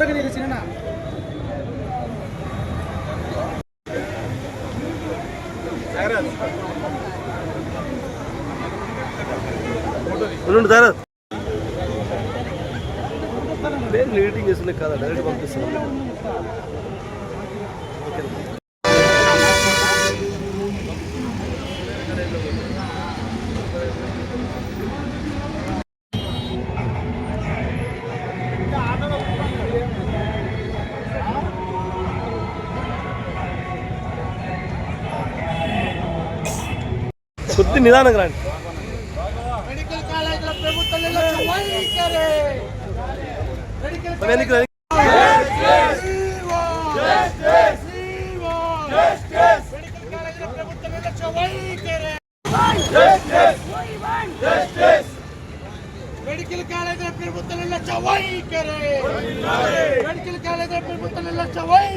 దొరక నీకు చిన్న ఉండు దారా నేను ఎడిటింగ్ చేస్తున్నా కదా డైరెక్ట్ పంపిస్తాను కొద్ది నిదానంగా రండి. మెడికల్ కాలేజీల ప్రభుత్వ మెడికల్ కాలేజీల ప్రభుత్వ నిర్లక్ష్య. వైఖరి.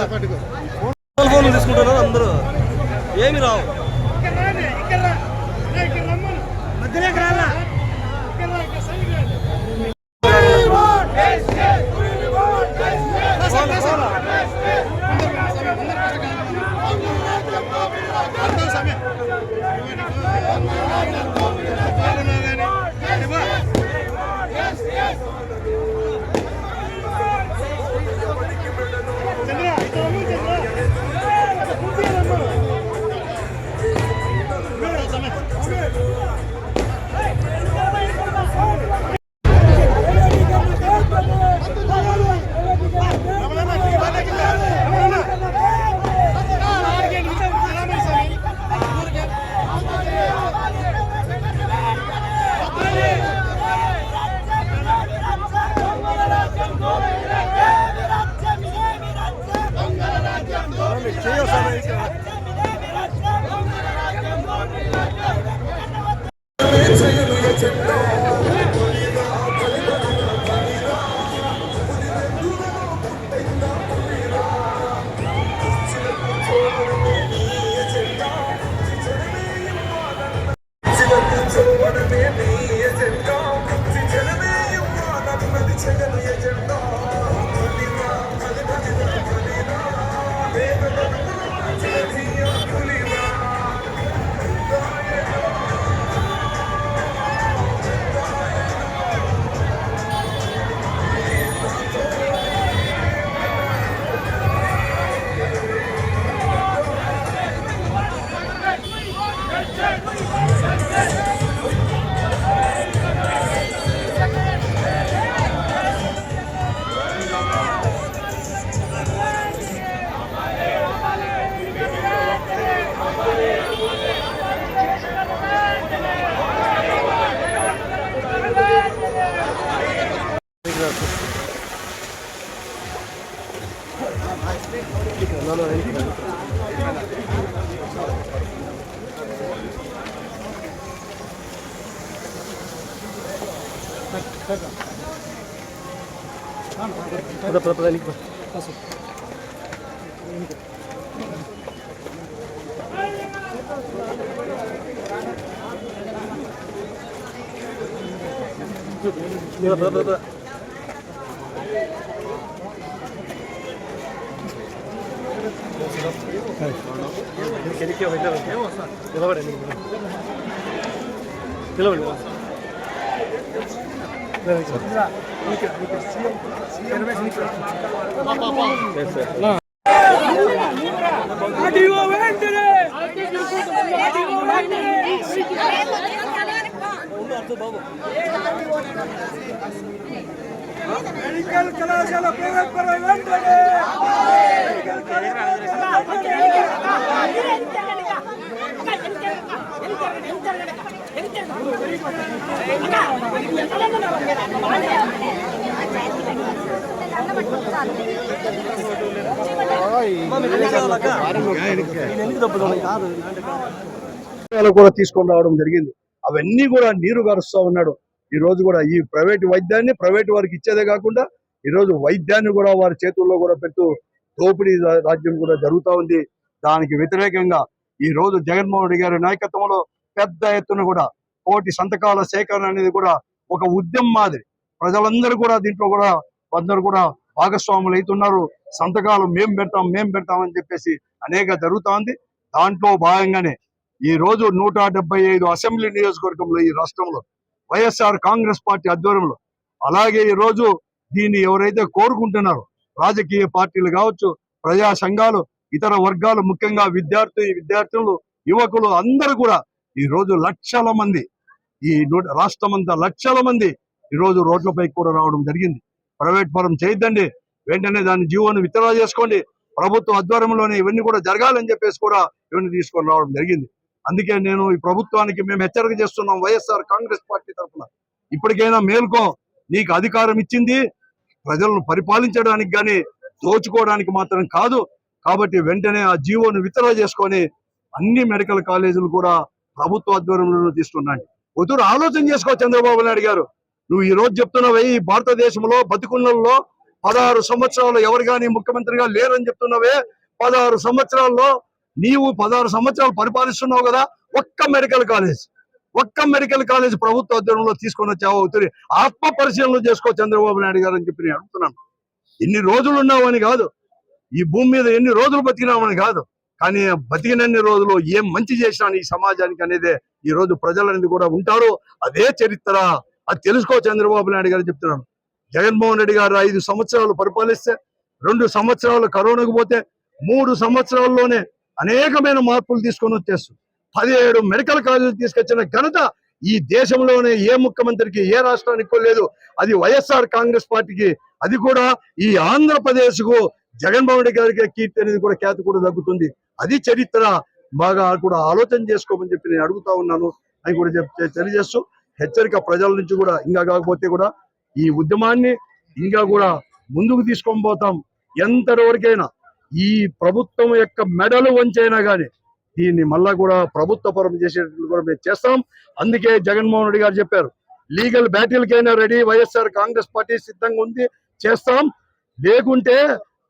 మొబైల్ ఫోన్లు తీసుకుంటున్నారు అందరూ. ఏమి రావు. సమయం Şeker yerlerinde No, no, entra. Pula. Masuk. Pula, pula, pula, pula. എനിക്കോ നിലപാട് നിലപാട് അടിയോ വേണ്ടത് അടിയോ വേണ്ടത് మెడికల్ కళాశాల ప్రైవేట్ వెంటనే. విషయాలు కూడా తీసుకొని రావడం జరిగింది. అవన్నీ కూడా నీరు గారుస్తా ఉన్నాడు. ఈ రోజు కూడా ఈ ప్రైవేట్ వైద్యాన్ని ప్రైవేట్ వారికి ఇచ్చేదే కాకుండా ఈ రోజు వైద్యాన్ని కూడా వారి చేతుల్లో కూడా పెట్టు దోపిడీ రాజ్యం కూడా జరుగుతా ఉంది. దానికి వ్యతిరేకంగా ఈ రోజు జగన్మోహన్ రెడ్డి గారి నాయకత్వంలో పెద్ద ఎత్తున కూడా కోటి సంతకాల సేకరణ అనేది కూడా ఒక ఉద్యమం మాదిరి. ప్రజలందరూ కూడా దీంట్లో కూడా అందరూ కూడా భాగస్వాములు అవుతున్నారు. సంతకాలు మేం పెడతాం మేం పెడతాం అని చెప్పేసి అనేక జరుగుతా ఉంది. దాంట్లో భాగంగానే ఈ రోజు నూట డెబ్బై ఐదు అసెంబ్లీ నియోజకవర్గంలో ఈ రాష్ట్రంలో వైఎస్ఆర్ కాంగ్రెస్ పార్టీ ఆధ్వర్యంలో. అలాగే ఈ రోజు దీన్ని ఎవరైతే కోరుకుంటున్నారో రాజకీయ పార్టీలు కావచ్చు ప్రజా సంఘాలు ఇతర వర్గాలు ముఖ్యంగా విద్యార్థి విద్యార్థులు యువకులు అందరూ కూడా ఈ రోజు లక్షల మంది ఈ నూట- రాష్ట్రమంతా లక్షల మంది ఈ రోజు రోడ్లపై కూడా రావడం జరిగింది. ప్రైవేట్ పరం చేయొద్దండి. వెంటనే దాని జీవోను విత్డ్రా చేసుకోండి. ప్రభుత్వ ఆధ్వర్యంలోనే ఇవన్నీ కూడా జరగాలని చెప్పేసి కూడా ఇవన్నీ తీసుకొని రావడం జరిగింది. అందుకే నేను ఈ ప్రభుత్వానికి మేము హెచ్చరిక చేస్తున్నాం వైఎస్ఆర్ కాంగ్రెస్ పార్టీ తరఫున. ఇప్పటికైనా మేల్కో నీకు అధికారం ఇచ్చింది ప్రజలను పరిపాలించడానికి కానీ దోచుకోవడానికి మాత్రం కాదు. కాబట్టి వెంటనే ఆ జీవోను విత్డ్రా చేసుకొని అన్ని మెడికల్ కాలేజీలు కూడా ప్రభుత్వ ఆధ్వర్యంలో తీసుకున్నాండి వదురు ఆలోచన చేసుకో చంద్రబాబు నాయుడు గారు. నువ్వు ఈ రోజు చెప్తున్నావే ఈ భారతదేశంలో బతికున్నల్లో పదహారు సంవత్సరాలు ఎవరు కానీ ముఖ్యమంత్రిగా లేరని చెప్తున్నావే పదహారు సంవత్సరాల్లో నీవు పదహారు సంవత్సరాలు పరిపాలిస్తున్నావు కదా ఒక్క మెడికల్ కాలేజ్ ఒక్క మెడికల్ కాలేజ్ ప్రభుత్వ అధ్యయనంలో తీసుకొని వచ్చావు అవుతుంది ఆత్మ పరిశీలన చేసుకో చంద్రబాబు నాయుడు గారు అని చెప్పి నేను అడుగుతున్నాను. ఎన్ని రోజులు ఉన్నావని కాదు ఈ భూమి మీద ఎన్ని రోజులు బతికినామని కాదు కానీ బతికినన్ని రోజులు ఏం మంచి చేసినాను ఈ సమాజానికి అనేది ఈ రోజు ప్రజలనేది కూడా ఉంటారు. అదే చరిత్ర. అది తెలుసుకో చంద్రబాబు నాయుడు గారు చెప్తున్నాను. జగన్మోహన్ రెడ్డి గారు ఐదు సంవత్సరాలు పరిపాలిస్తే రెండు సంవత్సరాలు కరోనాకు పోతే మూడు సంవత్సరాల్లోనే అనేకమైన మార్పులు తీసుకొని వచ్చేస్తుంది పదిహేడు మెడికల్ కాలేజీలు తీసుకొచ్చిన ఘనత ఈ దేశంలోనే ఏ ముఖ్యమంత్రికి ఏ రాష్ట్రానికి కూడా లేదు. అది వైఎస్ఆర్ కాంగ్రెస్ పార్టీకి అది కూడా ఈ ఆంధ్రప్రదేశ్కు జగన్మోహన్ రెడ్డి గారికి కీర్తి అనేది కూడా ఖ్యాతి కూడా తగ్గుతుంది అది చరిత్ర. బాగా కూడా ఆలోచన చేసుకోమని చెప్పి నేను అడుగుతా ఉన్నాను. అని కూడా చెప్తే తెలియజేస్తూ హెచ్చరిక ప్రజల నుంచి కూడా ఇంకా కాకపోతే కూడా ఈ ఉద్యమాన్ని ఇంకా కూడా ముందుకు తీసుకొని పోతాం. ఎంతటి వరకైనా ఈ ప్రభుత్వం యొక్క మెడలు వంచైనా కానీ దీన్ని మళ్ళా కూడా ప్రభుత్వ పరం చేసేటట్లు కూడా మేము చేస్తాం. అందుకే జగన్మోహన్ రెడ్డి గారు చెప్పారు లీగల్ బ్యాటిల్కైనా రెడీ వైఎస్ఆర్ కాంగ్రెస్ పార్టీ సిద్ధంగా ఉంది చేస్తాం. లేకుంటే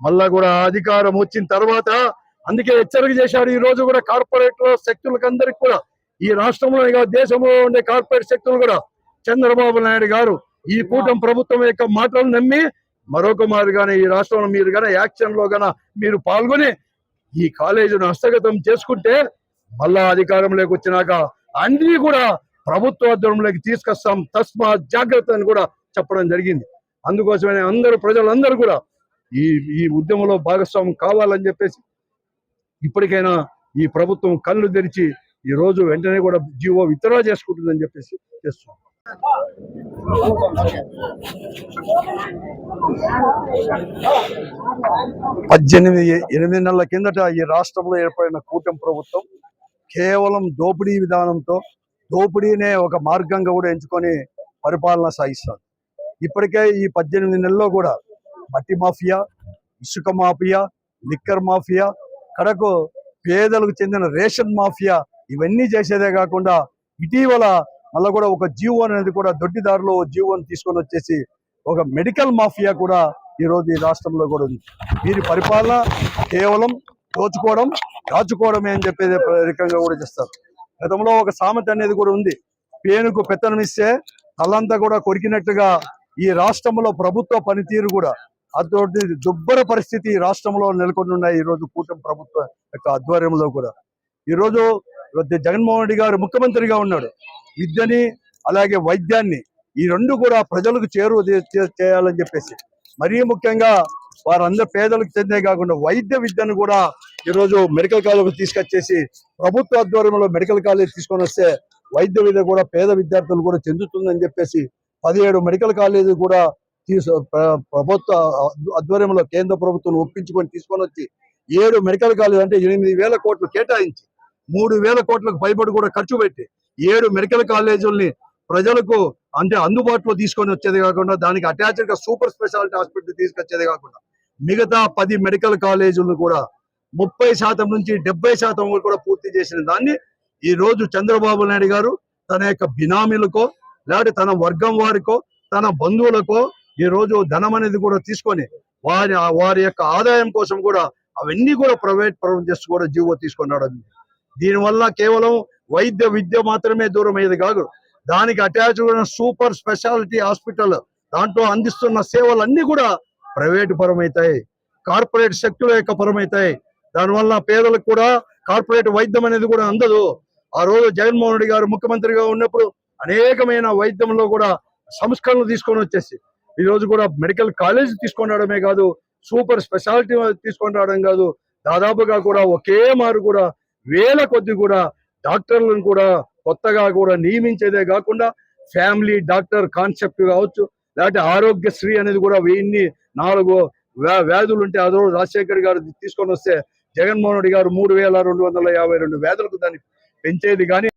మళ్ళా కూడా అధికారం వచ్చిన తర్వాత అందుకే హెచ్చరిక చేశారు. ఈ రోజు కూడా కార్పొరేట్ శక్తులకు అందరికి కూడా ఈ రాష్ట్రంలో దేశంలో ఉండే కార్పొరేట్ శక్తులు కూడా చంద్రబాబు నాయుడు గారు ఈ కూటమి ప్రభుత్వం యొక్క మాటలు నమ్మి మరొక మాదిరిగానే ఈ రాష్ట్రంలో మీరు కానీ యాక్షన్లో గాన మీరు పాల్గొని ఈ కాలేజీను హస్తగతం చేసుకుంటే మళ్ళా అధికారంలోకి వచ్చినాక అన్ని కూడా ప్రభుత్వ అధ్యయనంలోకి తీసుకొస్తాం. తస్మా జాగ్రత్త అని కూడా చెప్పడం జరిగింది. అందుకోసమే అందరూ ప్రజలందరూ కూడా ఈ ఈ ఉద్యమంలో భాగస్వామ్యం కావాలని చెప్పేసి ఇప్పటికైనా ఈ ప్రభుత్వం కళ్ళు తెరిచి ఈ రోజు వెంటనే కూడా జీవో విత్డ్రా చేసుకుంటుందని చెప్పేసి చేస్తున్నాం. పద్దెనిమిది ఎనిమిది నెలల కిందట ఈ రాష్ట్రంలో ఏర్పడిన కూటమి ప్రభుత్వం కేవలం దోపిడీ విధానంతో దోపిడీనే ఒక మార్గంగా కూడా ఎంచుకొని పరిపాలన సాగిస్తారు ఇప్పటికే ఈ పద్దెనిమిది నెలల్లో కూడా మట్టి మాఫియా ఇసుక మాఫియా లిక్కర్ మాఫియా కడకు పేదలకు చెందిన రేషన్ మాఫియా ఇవన్నీ చేసేదే కాకుండా ఇటీవల మళ్ళీ కూడా ఒక జీవో అనేది కూడా దొడ్డిదారిలో జీవోని తీసుకొని వచ్చేసి ఒక మెడికల్ మాఫియా కూడా ఈ రోజు ఈ రాష్ట్రంలో కూడా ఉంది. వీరి పరిపాలన కేవలం దోచుకోవడం దాచుకోవడమే అని చెప్పేది రకంగా కూడా చేస్తారు. గతంలో ఒక సామెత అనేది కూడా ఉంది. పేనుకు పెత్తనం ఇస్తే తలంతా కూడా కొరికినట్టుగా ఈ రాష్ట్రంలో ప్రభుత్వ పనితీరు కూడా అటువంటి దుబ్బర పరిస్థితి ఈ రాష్ట్రంలో నెలకొని ఉన్నాయి ఈ రోజు కూటమి ప్రభుత్వం యొక్క ఆధ్వర్యంలో కూడా. ఈ రోజు జగన్మోహన్ రెడ్డి గారు ముఖ్యమంత్రిగా ఉన్నాడు. విద్యని అలాగే వైద్యాన్ని ఈ రెండు కూడా ప్రజలకు చేరువ చేయాలని చెప్పేసి. మరీ ముఖ్యంగా వారందరూ పేదలకు చెందే కాకుండా వైద్య విద్యను కూడా ఈ రోజు మెడికల్ కాలేజ్ తీసుకొచ్చేసి ప్రభుత్వ ఆధ్వర్యంలో మెడికల్ కాలేజ్ తీసుకొని వస్తే వైద్య విద్య కూడా పేద విద్యార్థులు కూడా చెందుతుందని చెప్పేసి పదిహేడు మెడికల్ కాలేజీ కూడా తీసు ప్రభుత్వ ఆధ్వర్యంలో కేంద్ర ప్రభుత్వం ఒప్పించుకొని తీసుకొని వచ్చి ఏడు మెడికల్ కాలేజ్ అంటే ఎనిమిది వేల కోట్లు కేటాయించి మూడు వేల కోట్లకు పైబడి కూడా ఖర్చు పెట్టి ఏడు మెడికల్ కాలేజీల్ని ప్రజలకు అంటే అందుబాటులో తీసుకొని వచ్చేది కాకుండా దానికి అటాచ్డ్గా సూపర్ స్పెషాలిటీ హాస్పిటల్ తీసుకొచ్చేది కాకుండా మిగతా పది మెడికల్ కాలేజీలను కూడా ముప్పై శాతం నుంచి డెబ్బై శాతం వరకు కూడా పూర్తి చేసిన దాన్ని ఈ రోజు చంద్రబాబు నాయుడు గారు తన యొక్క బినామీలకో లేకపోతే తన వర్గం వారికో తన బంధువులకో ఈ రోజు ధనం అనేది కూడా తీసుకొని వారి వారి యొక్క ఆదాయం కోసం కూడా అవన్నీ కూడా ప్రైవేట్ పరం చేస్తూ కూడా జీవో తీసుకున్నాడు దీనివల్ల కేవలం వైద్య విద్య మాత్రమే దూరం అయ్యేది కాదు. దానికి అటాచ్ ఉన్న సూపర్ స్పెషాలిటీ హాస్పిటల్ దాంట్లో అందిస్తున్న సేవలన్నీ కూడా ప్రైవేటు పరమవుతాయి కార్పొరేట్ శక్తుల యొక్క పరమవుతాయి దానివల్ల పేదలకు కూడా కార్పొరేట్ వైద్యం అనేది కూడా అందదు. ఆ రోజు జగన్మోహన్ రెడ్డి గారు ముఖ్యమంత్రిగా ఉన్నప్పుడు అనేకమైన వైద్యంలో కూడా సంస్కరణలు తీసుకొని వచ్చేసి ఈ రోజు కూడా మెడికల్ కాలేజ్ తీసుకొని రావడమే కాదు సూపర్ స్పెషాలిటీ తీసుకొని రావడం కాదు దాదాపుగా కూడా ఒకే మారు కూడా వేల కొద్ది కూడా డాక్టర్లను కూడా కొత్తగా కూడా నియమించేదే కాకుండా ఫ్యామిలీ డాక్టర్ కాన్సెప్ట్ కావచ్చు లేకపోతే ఆరోగ్యశ్రీ అనేది కూడా వెయ్యిన్ని నాలుగు వ్యా- వ్యాధులు ఉంటే అదో రాజశేఖర్ గారు తీసుకొని వస్తే జగన్మోహన్ రెడ్డి గారు మూడు వేల రెండు వందల యాభై రెండు వ్యాధులకు దాన్ని పెంచేది. కానీ